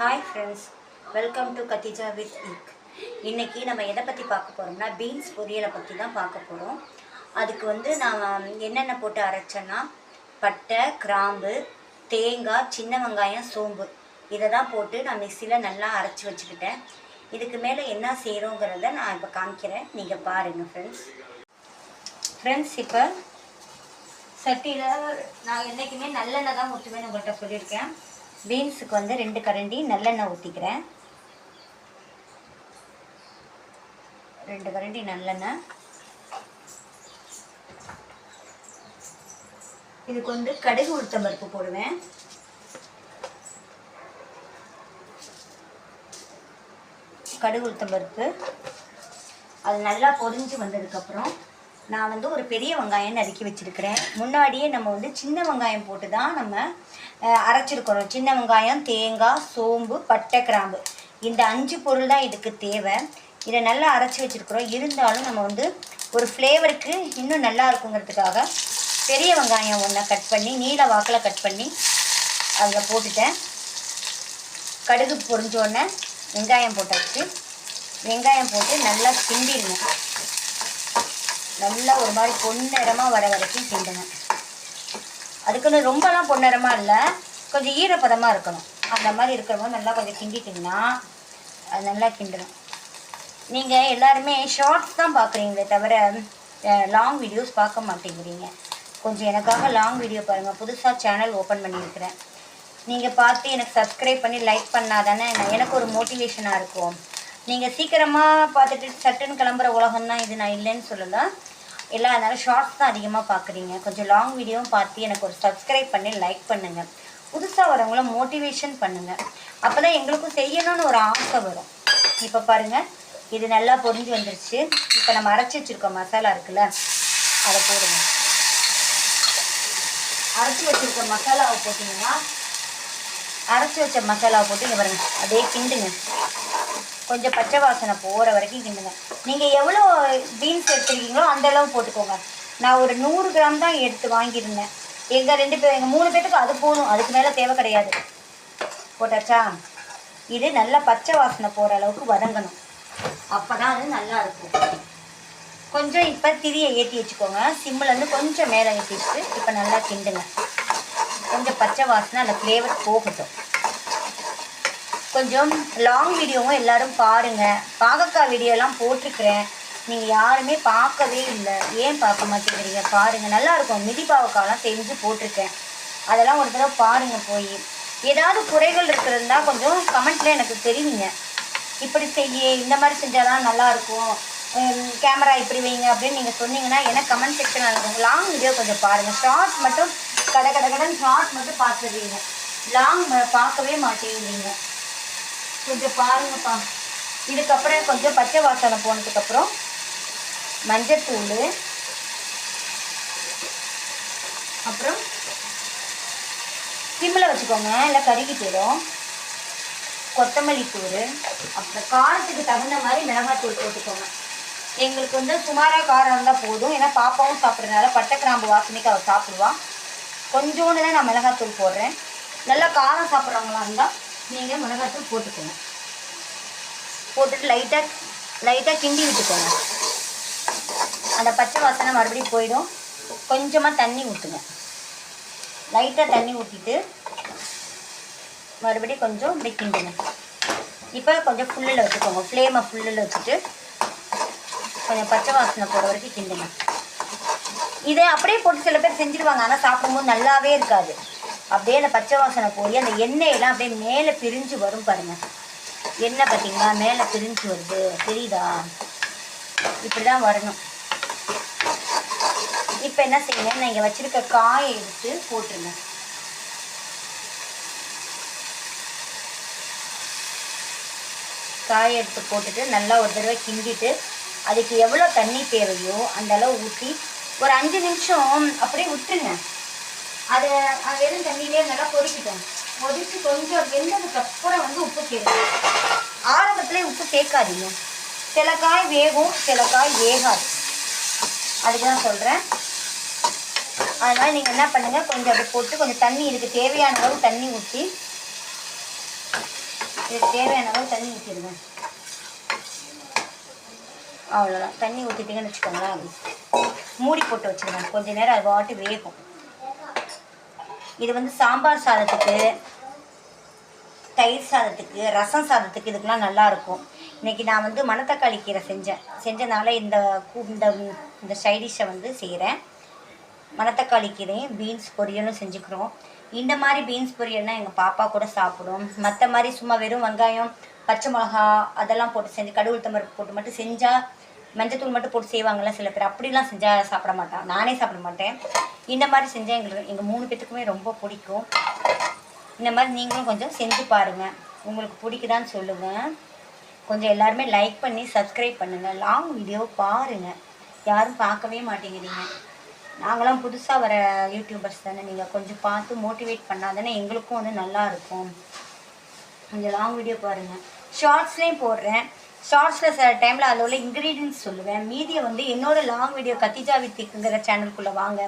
Hi friends welcome to Khadija with இக் இன்றைக்கி நம்ம எதை பற்றி பார்க்க போகிறோம்னா பீன்ஸ் பொரியலை பற்றி தான் பார்க்க போகிறோம் அதுக்கு வந்து நான் என்னென்ன போட்டு அரைச்சேன்னா பட்டை கிராம்பு தேங்காய் சின்ன வெங்காயம் சோம்பு. இதை தான் போட்டு நான் மிக்சியில் நல்லா அரைச்சி வச்சுக்கிட்டேன். இதுக்கு மேலே என்ன செய்கிறோங்கிறத நான் இப்போ காமிக்கிறேன். நீங்கள் பாருங்கள் ஃப்ரெண்ட்ஸ் ஃப்ரெண்ட்ஸ் இப்போ சட்டியில் நான் என்றைக்குமே நல்லெண்ணெய் தான் ஊற்றுவேன் உங்கள்கிட்ட சொல்லியிருக்கேன். பீன்ஸுக்கு வந்து ரெண்டு கரண்டி நல்லெண்ணெய் ஊற்றிக்கிறேன் ரெண்டு கரண்டி நல்லெண்ணெய். இதுக்கு வந்து கடுகு உளுத்தம் பருப்பு போடுவேன். கடுகு உளுத்தம் பருப்பு. அது நல்லா பொரிஞ்சு வந்ததுக்கப்புறம் நான் வந்து ஒரு பெரிய வெங்காயம் நறுக்கி வச்சுருக்கிறேன். முன்னாடியே நம்ம வந்து சின்ன வெங்காயம் போட்டு தான் நம்ம அரைச்சிருக்கணும். சின்ன வெங்காயம் தேங்காய் சோம்பு பட்டை கிராம்பு. இந்த அஞ்சு பொருள் தான் இதுக்கு தேவை. இதை நல்லா அரைச்சி வச்சுருக்குறோம். இருந்தாலும் நம்ம வந்து ஒரு ஃப்ளேவருக்கு இன்னும் நல்லா இருக்குங்கிறதுக்காக பெரிய வெங்காயம் ஒன்றை கட் பண்ணி நீல வாக்கில் கட் பண்ணி அதில் போட்டுட்டேன். கடுகு பொறிஞ்சோடனே வெங்காயம் போட்டாச்சு வெங்காயம் போட்டு நல்லா கிண்டிடணும். நல்லா ஒரு மாதிரி பொன்னிறமாக வர வரைக்கும் கிண்டணும். அதுக்குன்னு ரொம்பலாம் பொன்னரமாக இல்லை. கொஞ்சம் ஈரப்பதமாக இருக்கணும். அந்த மாதிரி இருக்கிற போது நல்லா கொஞ்சம் கிண்டிட்டிங்கன்னா அது நல்லா கிண்டணும் நீங்கள் எல்லாருமே ஷார்ட்ஸ் தான் பார்க்குறீங்களே தவிர லாங் வீடியோஸ் பார்க்க மாட்டேங்கிறீங்க. கொஞ்சம் எனக்காக லாங் வீடியோ பாருங்கள் புதுசாக சேனல் ஓப்பன் பண்ணியிருக்கிறேன். நீங்கள் பார்த்து எனக்கு சப்ஸ்கிரைப் பண்ணி லைக் பண்ணாதானே தானே எனக்கு ஒரு மோட்டிவேஷனாக இருக்கும். நீங்கள் சீக்கிரமாக பார்த்துட்டு சட்டுன்னு கிளம்புற உலகம் தான் இது. நான் இல்லைன்னு சொல்லலை. எல்லாம் அதனால ஷார்ட்ஸ் தான் அதிகமாக பார்க்குறீங்க கொஞ்சம் லாங் வீடியோவும் பார்த்து எனக்கு ஒரு சப்ஸ்கிரைப் பண்ணி லைக் பண்ணுங்கள் புதுசாக வரவங்கள மோட்டிவேஷன் பண்ணுங்கள் அப்போ தான் எங்களுக்கும் செய்யணும்னு ஒரு ஆசை வரும். இப்போ பாருங்கள் இது நல்லா பொரிஞ்சு வந்துருச்சு. இப்போ நம்ம அரைச்சி வச்சுருக்கோம் மசாலா இருக்குல்ல அதை போடுங்க. அரைச்சி வச்சுருக்க மசாலாவை போட்டிங்கன்னா அரைச்சி வச்ச மசாலாவை போட்டு இங்கே பாருங்க அதே கிண்டுங்க. கொஞ்சம் பச்சை வாசனை போகிற வரைக்கும் கிண்டுங்க. நீங்கள் எவ்வளோ பீன்ஸ் எடுத்துருக்கீங்களோ அந்த அளவு போட்டுக்கோங்க. நான் ஒரு நூறு கிராம் தான் எடுத்து வாங்கியிருந்தேன். எங்கள் ரெண்டு பேர் எங்கள் மூணு பேத்துக்கு அது போதும். அதுக்கு மேலே தேவை கிடையாது. போட்டாச்சா? இது நல்லா பச்சை வாசனை போகிற அளவுக்கு வதங்கணும். அப்போ தான் அது நல்லா இருக்கும். கொஞ்சம் இப்போ திரியை ஏற்றி வச்சுக்கோங்க. சிம்மிலேருந்து கொஞ்சம் மேலே ஏற்றி வச்சுட்டு இப்போ நல்லா கிண்டுங்க. கொஞ்சம் பச்சை வாசனை அந்த ஃப்ளேவர் போகட்டும். கொஞ்சம் லாங் வீடியோவும் எல்லாரும் பாருங்கள் பாகக்காய் வீடியோலாம் போட்டிருக்கிறேன். நீங்கள் யாருமே பார்க்கவே இல்லை. ஏன் பார்க்க மாட்டேங்கிறீங்க? பாருங்கள் நல்லாயிருக்கும் மிதி பாவக்காயெலாம் செஞ்சு போட்டிருக்கேன். அதெல்லாம் ஒரு தடவை பாருங்கள் போய். ஏதாவது குறைகள் இருக்கிறதுனா கொஞ்சம் கமெண்ட்ல எனக்கு தெரிவிங்க. இப்படி செய்ய இந்த மாதிரி செஞ்சால் தான் நல்லாயிருக்கும் கேமரா இப்படி வைங்க அப்படின்னு நீங்கள் சொன்னீங்கன்னா எனக்கு கமெண்ட் செக்ஷன் இருக்கும். லாங் வீடியோ கொஞ்சம் பாருங்கள் ஷார்ட் மட்டும் கட கட கடன் ஷார்ட் மட்டும் பார்த்துடுறீங்க லாங் பார்க்கவே மாட்டேங்கிறீங்க. கொஞ்சம் பாருங்கப்பா. இதுக்கப்புறம் கொஞ்சம் பச்சை வாசனை போனதுக்கப்புறம் மஞ்சத்தூள் அப்புறம் சிம்மில் வச்சுக்கோங்க இல்லை கருகி போயிடும். கொத்தமல்லி தூள் அப்புறம் காரத்துக்கு தகுந்த மாதிரி மிளகாத்தூள் போட்டுக்கோங்க. எங்களுக்கு வந்து சுமாராக காரம் இருந்தால் போதும். ஏன்னா பாப்பாவும் சாப்பிட்றதுனால பட்டை கிராம்பு வாசனைக்கு அவள் சாப்பிடுவான் கொஞ்சோண்டு தான் நான் மிளகாத்தூள் போடுறேன். நல்லா காரம் சாப்பிட்றவங்களா இருந்தால் நீங்கள் மிளகாத்தூள் போட்டுக்கோங்க. போட்டுட்டு லைட்டாக லைட்டாக கிண்டி விட்டுக்கோங்க. அந்த பச்சை வாசனை மறுபடியும் போயிடும். கொஞ்சமாக தண்ணி ஊற்றுங்க லைட்டாக தண்ணி ஊற்றிட்டு மறுபடியும் கொஞ்சம் இப்படி கிண்டுங்க. இப்போ கொஞ்சம் ஃபுல்லில் வச்சுக்கோங்க. ஃப்ளேமை ஃபுல்லில் வச்சுட்டு கொஞ்சம் பச்சை வாசனை போகிற வரைக்கும் கிண்டுங்க. இதை அப்படியே போட்டு சில பேர் செஞ்சுருவாங்க. ஆனால் சாப்பிடும்போது நல்லாவே இருக்காது. அப்படியே அந்த பச்சை வாசனை போய் அந்த எண்ணெயெல்லாம் அப்படியே மேலே பிரிஞ்சு வரும் பாருங்க. எண்ணெய் பார்த்தீங்களா? மேலே பிரிஞ்சு வருது. தெரியுதா? இப்படி தான் வரணும். இப்போ என்ன செய்யுங்க இங்கே வச்சிருக்க காயை எடுத்து போட்டுருங்க. காயை எடுத்து போட்டுட்டு நல்லா ஒரு தடவை கிண்டிட்டு அதுக்கு எவ்வளோ தண்ணி தேவையோ அந்த அளவு ஊற்றி ஒரு அஞ்சு நிமிஷம் அப்படியே விட்டுருங்க. அதை அது வெறும் தண்ணியிலே நல்லா கொதிக்கிட்டோம் கொதிச்சு கொஞ்சம் வெந்ததுக்கு அப்புறம் வந்து உப்பு சேர்க்கணும். ஆரம்பத்துல உப்பு சேர்க்காதீங்க. சில காய் வேகும் சில காய் வேகாது. அதுக்கு தான் சொல்கிறேன் அதனால் நீங்கள் என்ன பண்ணுங்கள் கொஞ்சம் அப்படி போட்டு கொஞ்சம் தண்ணி இதுக்கு தேவையான அளவு தண்ணி ஊற்றி இதுக்கு தேவையான அளவு தண்ணி ஊற்றிடுங்க அவ்வளோதான் தண்ணி ஊற்றிட்டீங்கன்னு வச்சுக்கோங்களேன். மூடி போட்டு வச்சுருங்க கொஞ்ச நேரம் அது பாட்டு வேகும். இது வந்து சாம்பார் சாதத்துக்கு தயிர் சாதத்துக்கு ரசம் சாதத்துக்கு இதுக்கெலாம் நல்லாயிருக்கும் இன்றைக்கி நான் வந்து மணத்தக்காளி கீரை செஞ்சேன். செஞ்சனால இந்த இந்த இந்த சைடிஷை வந்து செய்கிறேன் மணத்தக்காளி கீரையும் பீன்ஸ் பொரியலும் செஞ்சுக்கிறோம். இந்த மாதிரி பீன்ஸ் பொரியல்னால் எங்கள் பாப்பா கூட சாப்பிடும். மற்ற மாதிரி சும்மா வெறும் வெங்காயம் பச்சை மிளகா அதெல்லாம் போட்டு செஞ்சு கடவுள் தம்பருப்பு போட்டு மட்டும் செஞ்சால் மஞ்சத்தூள் மட்டும் போட்டு செய்வாங்கள்ல சில பேர். அப்படிலாம் செஞ்சால் சாப்பிட மாட்டான். நானே சாப்பிட மாட்டேன். இந்த மாதிரி செஞ்சால் எங்களுக்கு எங்கள் மூணு பேத்துக்குமே ரொம்ப பிடிக்கும். இந்த மாதிரி நீங்களும் கொஞ்சம் செஞ்சு பாருங்கள் உங்களுக்கு பிடிக்குதான்னு சொல்லுங்கள் கொஞ்சம் எல்லாருமே லைக் பண்ணி சப்ஸ்கிரைப் பண்ணுங்கள் லாங் வீடியோ பாருங்கள் யாரும் பார்க்கவே மாட்டேங்கிறீங்க. நாங்களாம் புதுசாக வர யூடியூபர்ஸ் தானே. நீங்கள் கொஞ்சம் பார்த்து மோட்டிவேட் பண்ணால் தானே எங்களுக்கும் வந்து நல்லா இருக்கும். கொஞ்சம் லாங் வீடியோ பாருங்கள் ஷார்ட்ஸ்லேயும் போடுறேன். ஷார்ட்ஸில் சில டைமில் அதில் உள்ள இன்க்ரீடியன்ஸ் சொல்லுவேன். மீதியை வந்து என்னோடய லாங் வீடியோ கத்திஜா வித்திக்குங்கிற சேனலுக்குள்ளே வாங்க.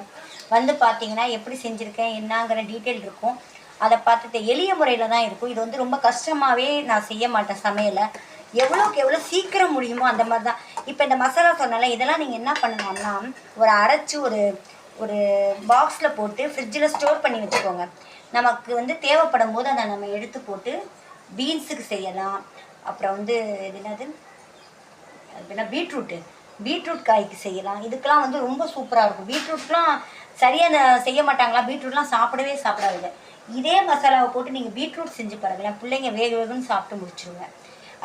வந்து பார்த்தீங்கன்னா எப்படி செஞ்சுருக்கேன் என்னங்கிற டீட்டெயில் இருக்கும். அதை பார்த்துட்டு எளிய முறையில் தான் இருக்கும். இது வந்து ரொம்ப கஷ்டமாகவே நான் செய்ய மாட்டேன் சமையலை. எவ்வளோக்கு எவ்வளோ சீக்கிரம் முடியுமோ அந்த மாதிரி தான். இப்போ இந்த மசாலா சொன்னால இதெல்லாம் நீங்கள் என்ன பண்ணணும்னா ஒரு அரைச்சி ஒரு ஒரு பாக்ஸில் போட்டு ஃப்ரிட்ஜில் ஸ்டோர் பண்ணி வச்சுக்கோங்க. நமக்கு வந்து தேவைப்படும் போது அதை நம்ம எடுத்து போட்டு பீன்ஸுக்கு செய்யலாம். அப்புறம் வந்து என்னது? அது என்ன பீட்ரூட்டு பீட்ரூட் காய்க்கு செய்யலாம். இதுக்கெலாம் வந்து ரொம்ப சூப்பராக இருக்கும். பீட்ரூட்லாம் சரியாக செய்ய மாட்டாங்களா? பீட்ரூட்லாம் சாப்பிடவே சாப்பிடாதுங்க. இதே மசாலாவை போட்டு நீங்கள் பீட்ரூட் செஞ்சு பாருங்களேன். பிள்ளைங்க வேக வேகன்னு சாப்பிட்டு முடிச்சுருங்க.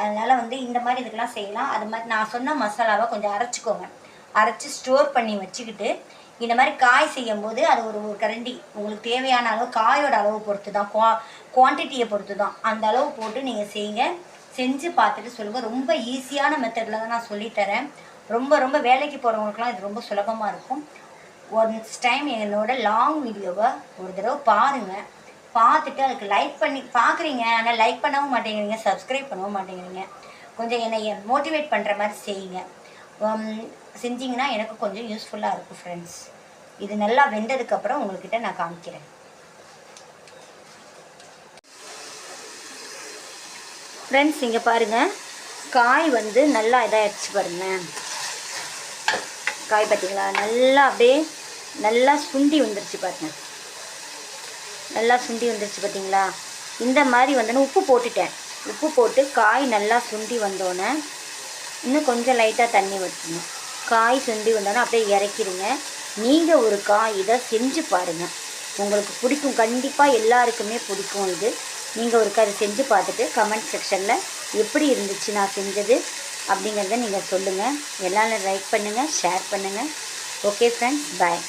அதனால் வந்து இந்த மாதிரி இதுக்கெல்லாம் செய்யலாம். அது மாதிரி நான் சொன்ன மசாலாவை கொஞ்சம் அரைச்சிக்கோங்க. அரைச்சி ஸ்டோர் பண்ணி வச்சுக்கிட்டு இந்த மாதிரி காய் செய்யும் போது அது ஒரு ஒரு கரண்டி. உங்களுக்கு தேவையான அளவு காயோட அளவு பொறுத்து தான் குவா குவான்டிட்டியை பொறுத்து தான் அந்த அளவு போட்டு நீங்கள் செய்யுங்க. செஞ்சு பார்த்துட்டு சொல்லுங்கள் ரொம்ப ஈஸியான மெத்தடில் தான் நான் சொல்லித்தரேன் ரொம்ப ரொம்ப வேலைக்கு போகிறவங்களுக்குலாம் இது ரொம்ப சுலபமாக இருக்கும். ஒன்ஸ் டைம் என்னோட லாங் வீடியோவை ஒரு தடவை பாருங்கள் பார்த்துட்டு அதுக்கு லைக் பண்ணி பார்க்குறீங்க. ஆனால் லைக் பண்ணவும் மாட்டேங்கிறீங்க சப்ஸ்கிரைப் பண்ணவும் மாட்டேங்கிறீங்க. கொஞ்சம் என்னை மோட்டிவேட் பண்ணுற மாதிரி செய்யுங்க. Um, செஞ்சிங்கன்னா எனக்கு கொஞ்சம் யூஸ்ஃபுல்லாக இருக்கும் ஃப்ரெண்ட்ஸ் இது நல்லா வெந்ததுக்கப்புறம் உங்கள்கிட்ட நான் காமிக்கிறேன். ஃப்ரெண்ட்ஸ் இங்கே பாருங்கள் காய் வந்து நல்லா இதாகிடுச்சு பாருங்க. காய் பார்த்தீங்களா நல்லா அப்படியே நல்லா சுண்டி வந்துருச்சு பாருங்க. நல்லா சுண்டி வந்துருச்சு பார்த்தீங்களா இந்த மாதிரி வந்தோன்னே உப்பு போட்டுட்டேன். உப்பு போட்டு காய் நல்லா சுண்டி வந்தோடனே இன்னும் கொஞ்சம் லைட்டாக தண்ணி வச்சுக்கணும் காய் சுண்டி வந்தோடனே அப்படியே இறக்கிடுங்க. நீங்கள் ஒரு காய் இதை செஞ்சு பாருங்கள் உங்களுக்கு பிடிக்கும். கண்டிப்பாக எல்லாருக்குமே பிடிக்கும் இது. நீங்கள் ஒரு அதை செஞ்சு பார்த்துட்டு கமெண்ட் செக்ஷனில் எப்படி இருந்துச்சு நான் செஞ்சது அப்படிங்கிறத நீங்கள் சொல்லுங்கள் எல்லாரும் லைக் பண்ணுங்கள் ஷேர் பண்ணுங்கள் ஓகே ஃப்ரெண்ட்ஸ் பாய்